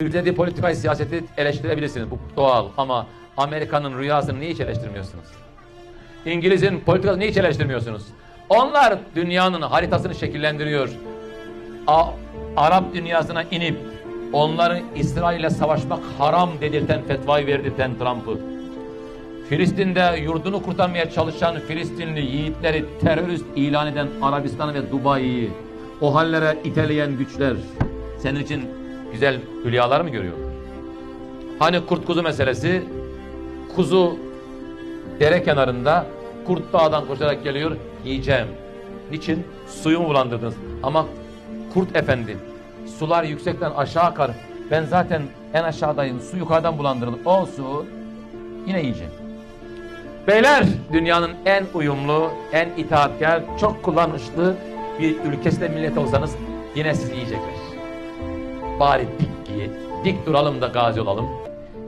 Ülkede politikayı, siyaseti eleştirebilirsiniz. Bu doğal ama Amerika'nın rüyasını niye hiç eleştirmiyorsunuz? İngiliz'in politikasını niye hiç eleştirmiyorsunuz? Onlar dünyanın haritasını şekillendiriyor. A- Arap dünyasına inip onların İsrail'le savaşmak haram dedirten fetvayı verdirten Trump'ı. Filistin'de yurdunu kurtarmaya çalışan Filistinli yiğitleri terörist ilan eden Arabistan'ı ve Dubai'yi o hallere iteleyen güçler senin için güzel hülyalar mı görüyorlar? Hani kurt kuzu meselesi kuzu dere kenarında kurt dağdan koşarak geliyor yiyeceğim. Niçin? Suyu mu bulandırdınız? Ama kurt efendi sular yüksekten aşağı akar. Ben zaten en aşağıdayım. Su yukarıdan bulandırılır. O su yine yiyeceğim. Beyler dünyanın en uyumlu, en itaatkar, çok kullanışlı bir ülkesinde millet olsanız yine sizi yiyecekler. Bari dik giyin, dik duralım da gazi olalım.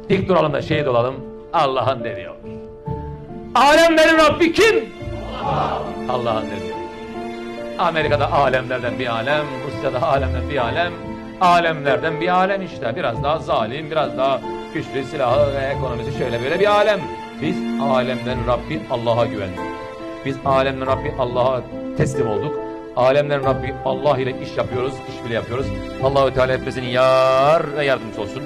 Dik duralım da şehit olalım. Allah'ın dediği olur. Alemlerin Rabbi kim? Allah'ın dediği. Amerika'da alemlerden bir alem, Rusya'da alemden bir alem, alemlerden bir alem işte. Biraz daha zalim, biraz daha güçlü silahı ve ekonomisi şöyle böyle bir alem. Biz alemlerin Rabbi Allah'a güvendik. Biz alemlerin Rabbi Allah'a teslim olduk. Alemlerin Rabbi Allah ile iş yapıyoruz, iş bile yapıyoruz. Allahü Teala hepimizin yar ve yardımcısı olsun.